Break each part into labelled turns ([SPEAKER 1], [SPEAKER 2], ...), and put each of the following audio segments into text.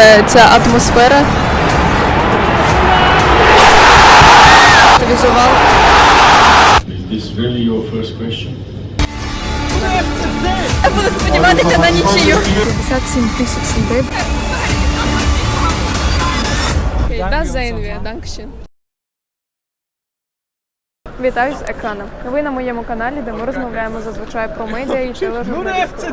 [SPEAKER 1] Е, Ця атмосфера. Візуал.
[SPEAKER 2] Is this really your first question?
[SPEAKER 1] Я буду сподіватися на нічию. 57 тисяч людей. Das sehen wir, Вітаю з екрану. Ви на моєму каналі, де ми розмовляємо зазвичай про медіа і тележурналістику.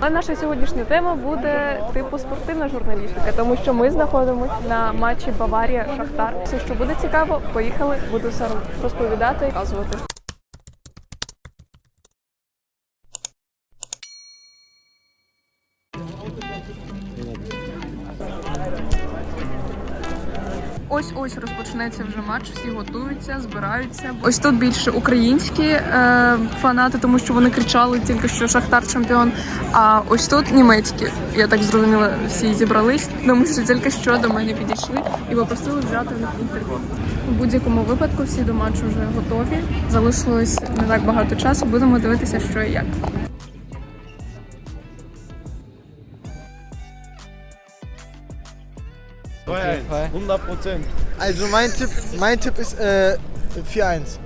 [SPEAKER 1] А наша сьогоднішня тема буде типу спортивна журналістика, тому що ми знаходимося на матчі Баварія Шахтар. Все, що буде цікаво, поїхали, буду все розповідати і показувати. Ось ось розпочнеться вже матч. Всі готуються, збираються. Ось тут більше українські е, фанати, тому що вони кричали тільки що Шахтар чемпіон. А ось тут німецькі. Я так зрозуміла, всі зібрались, тому що тільки що до мене підійшли і попросили взяти в них інтерв'ю. У будь-якому випадку всі до матчу вже готові. Залишилось не так багато часу. Будемо дивитися, що і як.
[SPEAKER 3] Okay, 100 Prozent.
[SPEAKER 4] Also mein Tipp, mein Tipp ist äh, 4-1.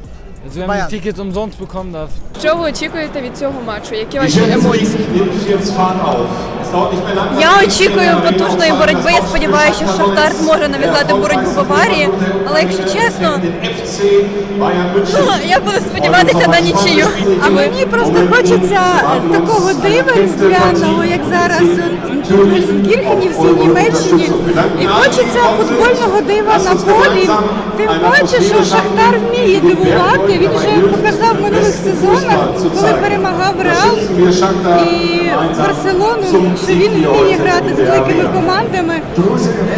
[SPEAKER 3] Also wir haben
[SPEAKER 4] Bayern.
[SPEAKER 3] die Tickets umsonst bekommen. Da
[SPEAKER 1] Що ви очікуєте від цього матчу? Які ваші емоції?
[SPEAKER 5] nimmt jetzt Fahrt auf. Es dauert nicht mehr lange.
[SPEAKER 6] Я очікую потужної боротьби. Я сподіваюся, що Шахтар зможе нав'язати боротьбу Баварії. Але якщо чесно,
[SPEAKER 5] Den FC Bayern München.
[SPEAKER 6] я буду сподіватися на нічию. А мені просто хочеться такого дива різдвяного, як зараз в всій Німеччині. І хочеться футбольного дива на полі. Тим паче, що Шахтар вміє дивувати. Він вже показав в минулих сезонах, коли перемагав Реал і Барселону, що він вміє грати з великими командами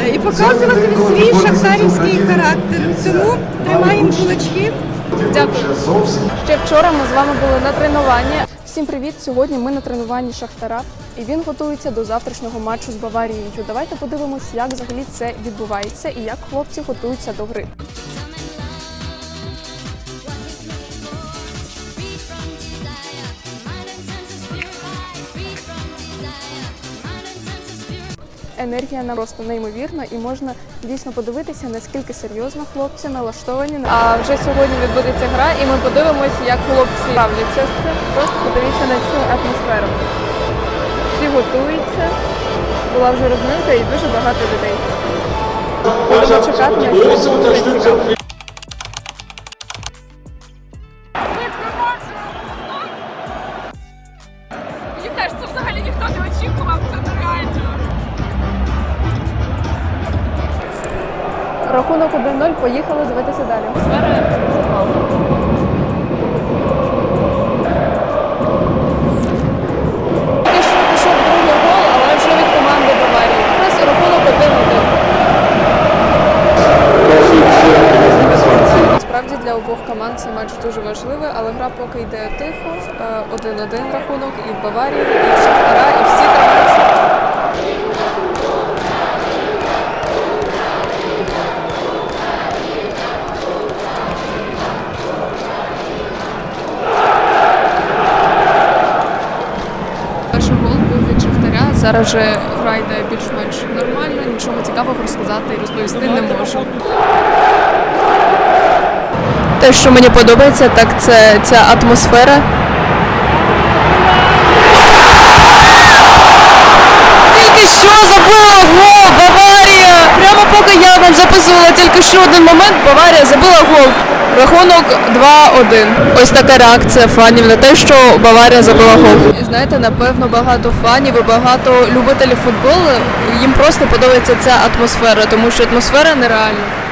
[SPEAKER 6] е, і показувати свій шахтарівський характер. Тому тримаємо кулачки.
[SPEAKER 1] Дякую. Ще вчора ми з вами були на тренуванні. Всім привіт! Сьогодні ми на тренуванні Шахтара, і він готується до завтрашнього матчу з Баварією. Давайте подивимось, як взагалі це відбувається і як хлопці готуються до гри. Енергія нам просто неймовірна, і можна дійсно подивитися, наскільки серйозно хлопці налаштовані. А вже сьогодні відбудеться гра, і ми подивимося, як хлопці ставляться з цим. Просто подивіться на цю атмосферу. Всі готуються. Була вже розминка і дуже багато людей. Будемо чекати на щось поїхали дивитися далі. Тільки що пішов другий гол, але вже від команди Баварії. Зараз рахунок 1-1. Насправді для обох команд цей матч дуже важливий, але гра поки йде тихо. Е, 1-1 рахунок і в Баварії, Зараз гра йде більш-менш нормально, нічого цікавого розказати і розповісти не можу. Те, що мені подобається, так це ця атмосфера. Тільки що забила гол Баварія! Прямо поки я вам записувала тільки що один момент, Баварія забила гол. Рахунок 2-1. Ось така реакція фанів на те, що Баварія забила гол. Знаєте, напевно, багато фанів і багато любителів футболу їм просто подобається ця атмосфера, тому що атмосфера нереальна.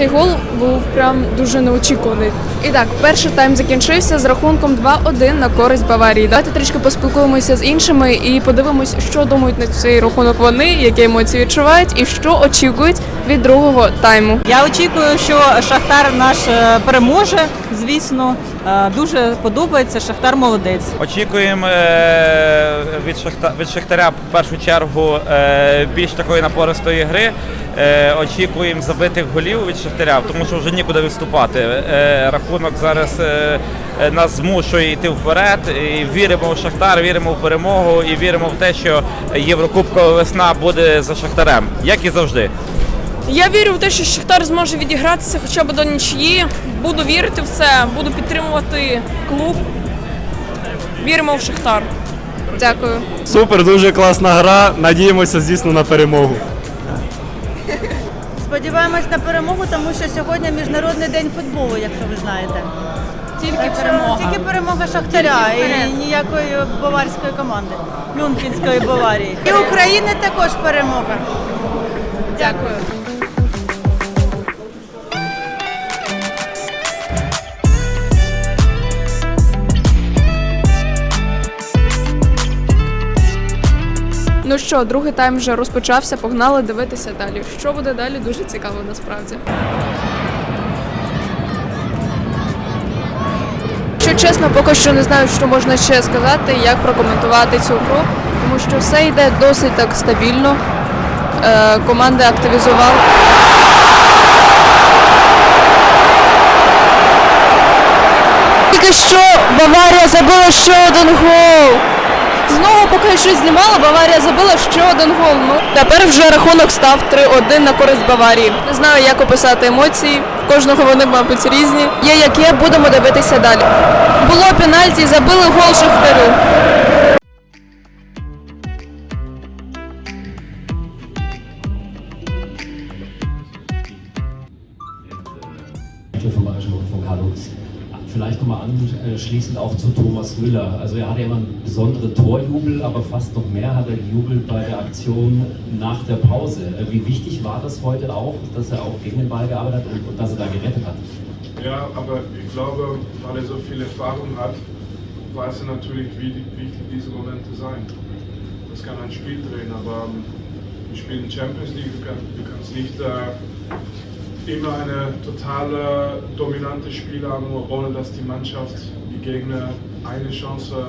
[SPEAKER 1] Цей гол був прям дуже неочікуваний. І так, перший тайм закінчився з рахунком 2-1 на користь Баварії. Давайте трішки поспілкуємося з іншими і подивимось, що думають на цей рахунок вони, які емоції відчувають і що очікують від другого тайму.
[SPEAKER 7] Я очікую, що Шахтар наш е, переможе. Звісно, дуже подобається. Шахтар молодець.
[SPEAKER 8] Очікуємо е, від, Шахта, від Шахтаря в першу чергу е, більш такої напористої гри. Е, Очікуємо забитих голів від Шахтаря, тому що вже нікуди виступати. Е, Рахунок зараз е, е, нас змушує йти вперед. І віримо в Шахтар, віримо в перемогу і віримо в те, що Єврокубкова весна буде за Шахтарем, як і завжди.
[SPEAKER 1] Я вірю в те, що Шахтар зможе відігратися хоча б до нічиї. Буду вірити в це, буду підтримувати клуб. Віримо в Шахтар. Дякую.
[SPEAKER 9] Супер, дуже класна гра. Надіємося, звісно, на перемогу.
[SPEAKER 6] Сподіваємось на перемогу, тому що сьогодні міжнародний день футболу, якщо ви знаєте.
[SPEAKER 1] Тільки
[SPEAKER 6] Так
[SPEAKER 1] перемога.
[SPEAKER 6] Тільки перемога Шахтаря і ніякої баварської команди, Мюнхенської Баварії. І України також перемога.
[SPEAKER 1] Дякую. Ну що, другий тайм вже розпочався, погнали дивитися далі. Що буде далі, дуже цікаво насправді. Що чесно, поки що не знаю, що можна ще сказати, як прокоментувати цю гру, тому що все йде досить так стабільно. Е, команди активізували. Тільки що Баварія забила ще один гол. Знову поки щось знімала, Баварія забила ще один гол. Ну тепер вже рахунок став 3-1 на користь Баварії. Не знаю, як описати емоції. В кожного вони, мабуть, різні. Є як є, будемо дивитися далі. Було пенальті, забили гол Шахтарю.
[SPEAKER 2] Vielleicht nochmal anschließend auch zu Thomas Müller. Also er hatte immer einen besonderen Torjubel, aber fast noch mehr hat er gejubelt bei der Aktion nach der Pause. Äh, Wie wichtig war das heute auch, dass er auch gegen den Ball gearbeitet hat und, dass er da gerettet hat?
[SPEAKER 5] Ja, aber ich glaube, weil er so viel Erfahrung hat, weiß er natürlich, wie wichtig diese Momente sein. Das kann ein Spiel drehen, aber ähm, wir spielen Champions League, du kannst nicht äh, immer eine totale dominante Spiel ohne dass die Mannschaft, die Gegner eine Chance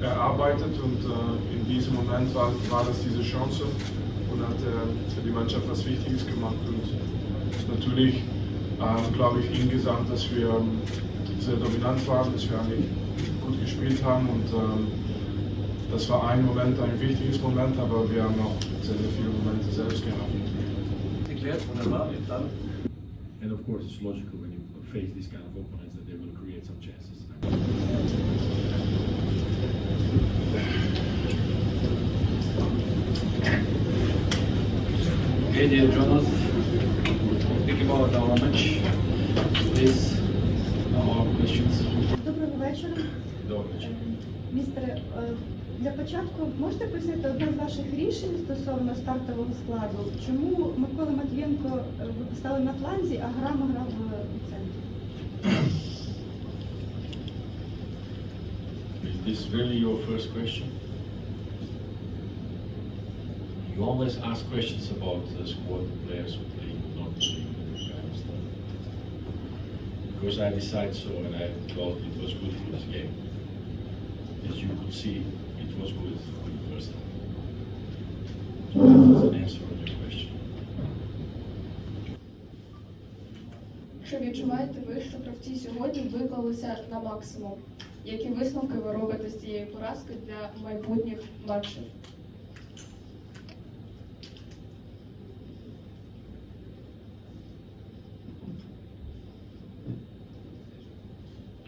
[SPEAKER 5] erarbeitet. Und äh, in diesem Moment war, war das diese Chance und hat äh, für die Mannschaft was Wichtiges gemacht. Und natürlich ähm, glaube ich insgesamt, dass wir ähm, sehr dominant waren, dass wir eigentlich gut gespielt haben. Und ähm, das war ein Moment, ein wichtiges Moment, aber wir haben auch sehr, sehr viele Momente selbst gehabt.
[SPEAKER 2] And of course, it's logical when you face these kind of opponents that they will create some chances.
[SPEAKER 10] Okay, dear Jonas, speak about our match. Please, our questions.
[SPEAKER 6] Доброго вечора.
[SPEAKER 2] Добре.
[SPEAKER 6] Містере, е, Для початку можете пояснити одне з ваших рішень стосовно стартового складу? Чому Микола Матвієнко е, ви поставили на фланзі, а Грама грав у центрі?
[SPEAKER 2] Is this really your first question? You always ask questions about the squad, players who play, not play. I understand. Because I decide so and I thought it was good for this game. As you could see, good for the first half. So that answer on your question.
[SPEAKER 11] Чи відчуваєте ви, що гравці сьогодні виклалися на максимум? Які висновки ви робите з цієї поразки для майбутніх матчів?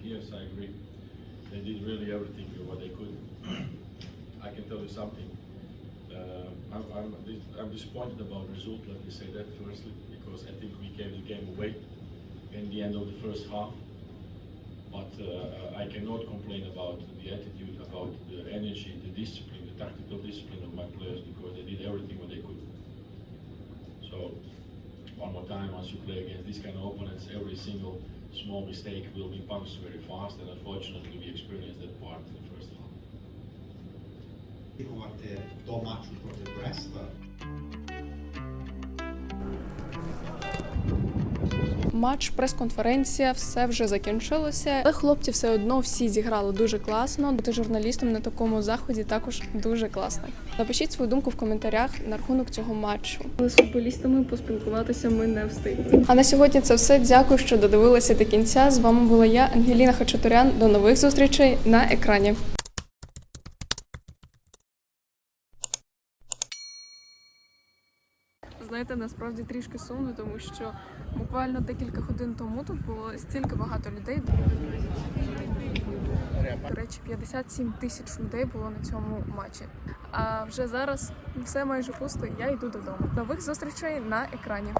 [SPEAKER 2] Yes, I agree. They did really everything. Something. Uh, I'm, I'm, I'm disappointed about the result, let me say that firstly, because I think we gave the game away in the end of the first half. But uh, I cannot complain about the attitude, about the energy, the discipline, the tactical discipline of my players because they did everything what they could. So, one more time, once you play against these kind of opponents, every single small mistake will be punished very fast, and unfortunately, we experienced that
[SPEAKER 5] До матчу проти Бреста
[SPEAKER 1] Матч, прес-конференція, все вже закінчилося. Але хлопці все одно всі зіграли дуже класно. Бути журналістом на такому заході також дуже класно. Напишіть свою думку в коментарях на рахунок цього матчу. Але з футболістами поспілкуватися ми не встигли. А на сьогодні це все. Дякую, що додивилися до кінця. З вами була я, Ангеліна Хачатурян. До нових зустрічей на екрані. Знаєте, насправді трішки сумно, тому що буквально декілька годин тому тут було стільки багато людей. До речі, 57 тисяч людей було на цьому матчі. А вже зараз все майже пусто. Я йду додому. Нових зустрічей на екрані.